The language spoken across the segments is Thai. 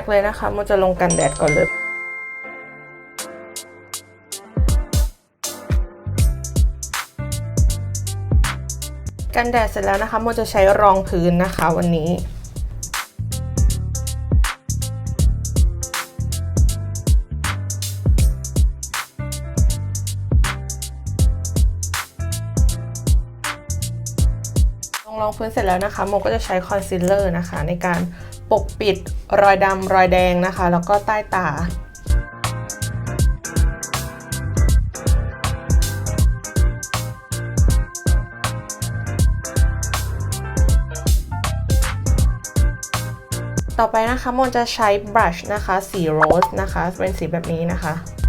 แรกเลยนะคะโมจะลงกันแดดก่อนเลยกันแดดเสร็จแล้วนะคะโมจะใช้รองพื้นนะคะวันนี้ งรองพื้นเสร็จแล้วนะคะโมก็จะใช้คอนซีลเลอร์นะคะ ในการปกปิดรอยดำรอยแดงนะคะ แล้วก็ใต้ตาต่อไปนะคะโมจะใช้บรัชนะคะ สีโรสนะคะ เป็นสีแบบนี้นะคะ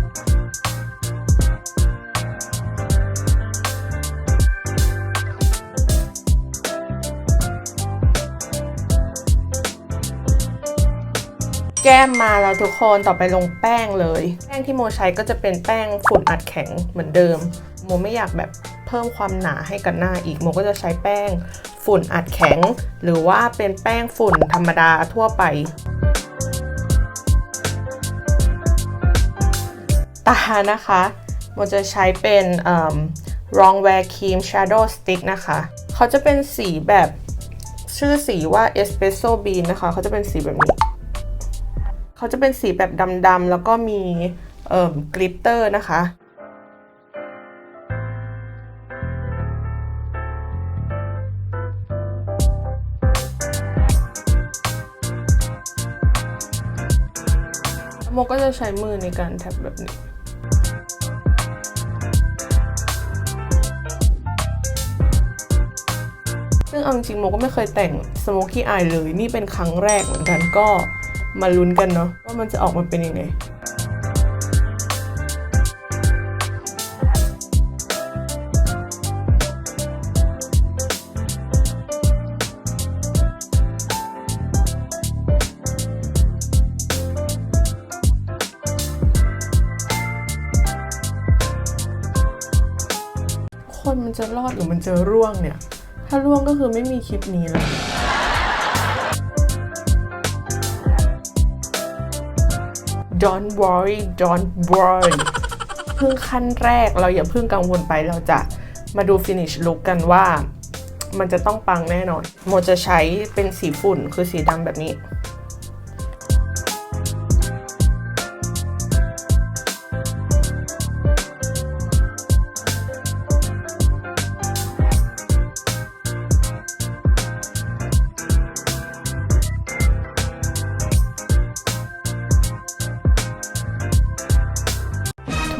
แก้มมาแล้วทุกคนต่อไปลงแป้งเลย แป้งที่โมใช้ก็จะเป็นแป้งฝุ่นอัดแข็งเหมือนเดิม โมไม่อยากแบบเพิ่มความหนาให้กันหน้าอีกโมก็จะใช้แป้งฝุ่นอัดแข็ง หรือว่าเป็นแป้งฝุ่นธรรมดาทั่วไป ตานะคะโมจะใช้เป็นเอ่อ Wrongwear Cream Shadow Stick นะคะ เขาจะเป็นสีแบบชื่อสีว่า Espresso Bean นะคะ เขาจะเป็นสีแบบนี้ เขาจะเป็นสีแบบดำๆแล้วก็มีเอ่อกลิตเตอร์นะคะโมก็จะใช้มือในการแท็บแบบนี้ซึ่งเอาจริงโมก็ไม่เคยแต่ง Smoky Eye เลย นี่เป็นครั้งแรกเหมือนกันก็ มาลุ้นกันเนาะว่ามันจะออกมาเป็นยังไงคนมันจะรอดหรือมันจะร่วงเนี่ย ถ้าร่วงก็คือไม่มีคลิปนี้แล้ว don't worry don't worry เพิ่งขั้นแรกเราอย่าเพิ่งกังวลไปเราจะมาดู finish look กันว่า มันจะต้องปังแน่นอน โมจะใช้เป็นสีฝุ่นคือสีดำแบบนี้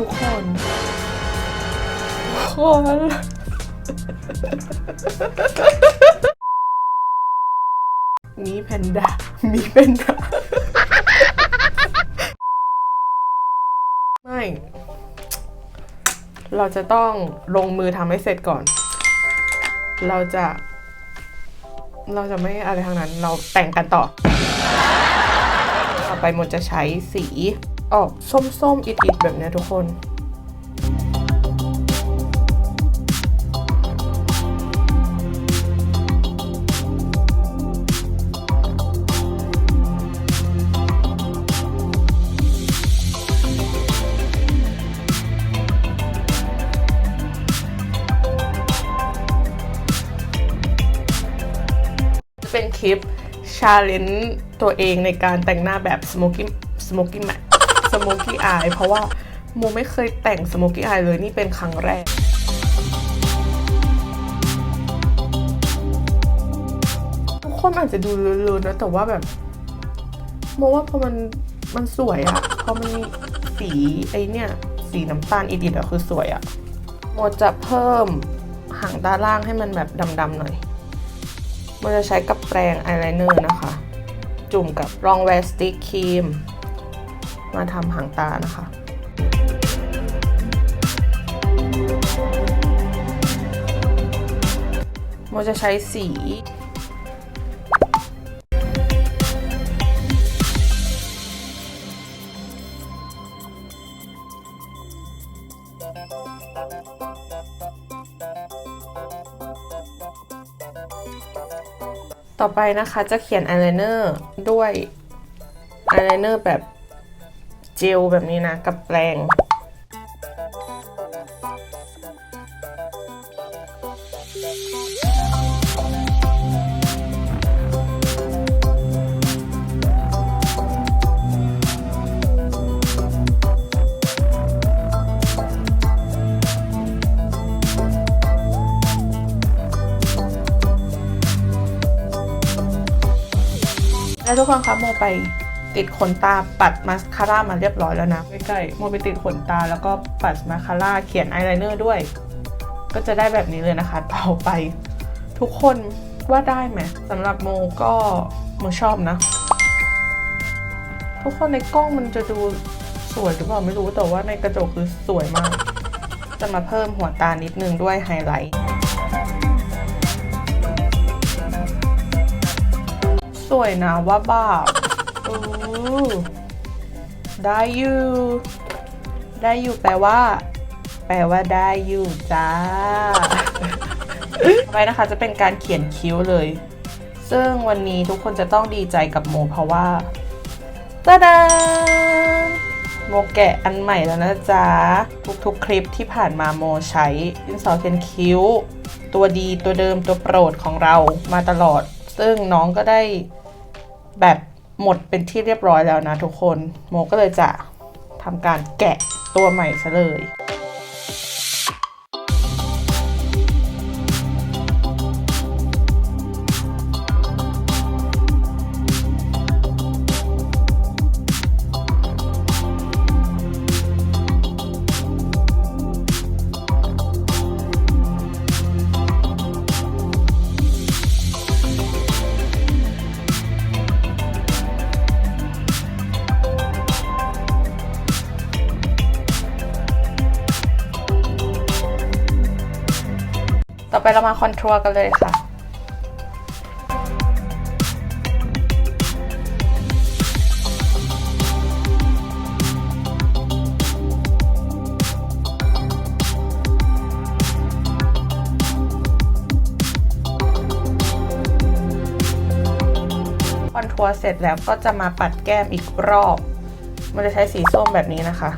ทุกคนคนมีแพนด้า มีแพนด้า ไม่ เราจะต้องลงมือทำให้เสร็จก่อน เราจะ เราจะไม่อะไรทั้งนั้น เราแต่งกันต่อ ต่อไปหมดจะใช้สี ออกส้มๆ อิดๆ แบบนี้ทุกคนเป็นคลิปชาเลนจ์ตัวเองในการแต่งหน้าแบบ smoky smoky matte smoky eye เพราะว่าโมไม่เคยแต่ง smoky eye เลยนี่เป็นครั้งแรกทุกคนอาจจะดูเลือนๆนะแต่ว่าแบบโมว่าพอมันมันสวยอะพอมันมีสีไอเนี่ย สีน้ำตาลอิดๆอะคือสวยอะโมจะเพิ่มหางตานล่างให้มันแบบดำๆหน่อยโมจะใช้กับแปรงอายไลเนอร์นะคะ จุ่มกับรองแวร์สติ๊กครีม มาทำหางตานะคะโมจะใช้สีต่อไปนะคะจะเขียนอายไลเนอร์ด้วยอายไลเนอร์แบบ เจลแบบนี้นะ กับแปรงแล้วทุกคนคะโมไป ติดขนตาปัดมาสคาร่ามาเรียบร้อยแล้วนะใกล้ๆโมไปติดขนตาแล้วก็ปัดมาสคาร่าเขียนอายไลเนอร์ด้วย ก็จะได้แบบนี้เลยนะคะ ต่อไป ทุกคนว่าได้ไหมสำหรับโมก็โมชอบนะ ทุกคนในกล้องมันจะดูสวยหรือเปล่าไม่รู้แต่ว่าในกระจกคือสวยมาก จะมาเพิ่มหัวตานิดนึงด้วยไฮไลท์สวยนะว่าบ้า ได้อยู่ ได้อยู่แปลว่า แปลว่าได้อยู่จ้า ไปนะคะจะเป็นการเขียนคิ้วเลย ซึ่งวันนี้ทุกคนจะต้องดีใจกับโมเพราะว่าตาดาโมแกะอันใหม่แล้วนะจ๊ะ ทุกๆคลิปที่ผ่านมาโมใช้ดินสอเขียนคิ้ว ตัวดีตัวเดิมตัวโปรดของเรามาตลอด ซึ่งน้องก็ได้แบบ หมดเป็นที่เรียบร้อยแล้วนะทุกคน โมก็เลยจะทำการแกะตัวใหม่ซะเลย เรามาคอนทัวร์กันเลยค่ะคอนทัวร์เสร็จแล้วก็จะมาปัดแก้มอีกรอบ มันจะใช้สีส้มแบบนี้นะคะ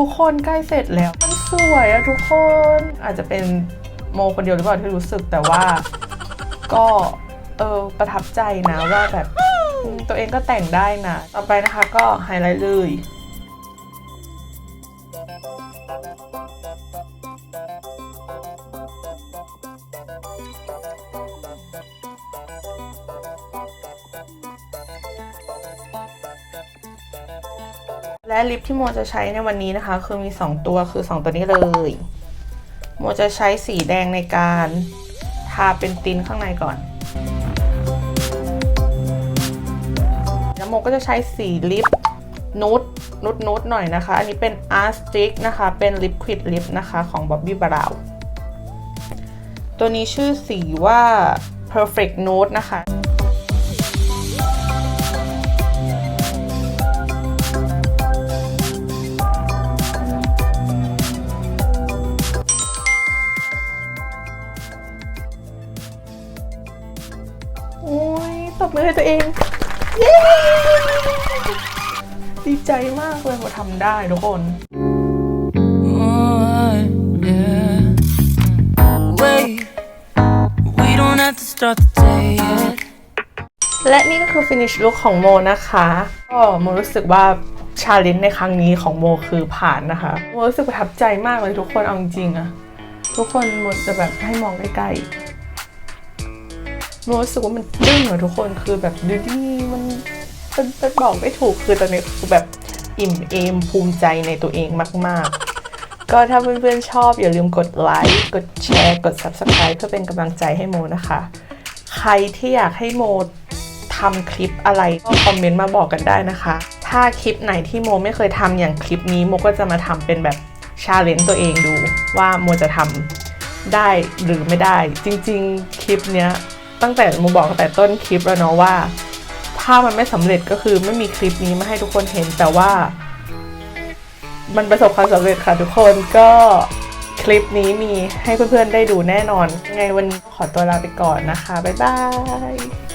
ทุกคนใกล้เสร็จแล้ว มันสวยอะทุกคนอาจจะเป็นโมคนเดียวหรือเปล่าที่รู้สึกแต่ว่าก็เออประทับใจนะว่าแบบตัวเองก็แต่งได้นะ ต่อไปนะคะก็ไฮไลท์เลย และลิปที่โมจะใช้ในวันนี้นะคะ คือมี 2 ตัวคือ 2 ตัวนี้เลย โมจะใช้สีแดงในการทาเป็นตินข้างในก่อน แล้วโมก็จะใช้สีลิปนูดนูดนูดหน่อยนะคะ อันนี้เป็น Art Stick นะคะ เป็น Liquid Lip นะคะ ของ Bobbi Brown ตัวนี้ชื่อสีว่า Perfect Nude นะคะ ยตบมือให้ตัวเองเย้ดีใจมากเลยว่าทำได้ทุกคน Oh, yeah. Wait, we don't have to start the day yet. และนี่ก็คือ finish look ของโมนะคะ ก็โมรู้สึกว่าชาเลนจ์ในครั้งนี้ของโมคือผ่านนะคะ โมรู้สึกประทับใจมากเลยทุกคนเอาจริงๆอะทุกคนโมจะแบบให้มองใกล้ๆ โมรู้สึกว่ามันจึ้งอทุกคนคือแบบดูดิมันเป็นเป็นบอกไม่ถูกคือตอนนี้คือแบบอิ่มเอมภูมิใจในตัวเองมาก ๆ ก็ถ้าเพื่อนๆชอบอย่าลืมกดไลค์กดแชร์กด subscribe เพื่อเป็นกำลังใจให้โมนะคะ ใครที่อยากให้โมทำคลิปอะไรก็คอมเมนต์มาบอกกันได้นะคะ ถ้าคลิปไหนที่โมไม่เคยทำอย่างคลิปนี้โมก็จะมาทำเป็นแบบชาเลนจ์ตัวเองดูว่าโมจะทำได้หรือไม่ได้ จริง ๆ คลิปเนี้ย ตั้งแต่โมบอกตั้งแต่ต้นคลิปแล้วเนาะว่า ถ้ามันไม่สำเร็จก็คือไม่มีคลิปนี้มาให้ทุกคนเห็นแต่ว่า มันประสบความสำเร็จค่ะทุกคนก็คลิปนี้มีให้เพื่อนๆได้ดูแน่นอนยังไงวันนี้ขอตัวลาไปก่อนนะคะ บ๊ายบาย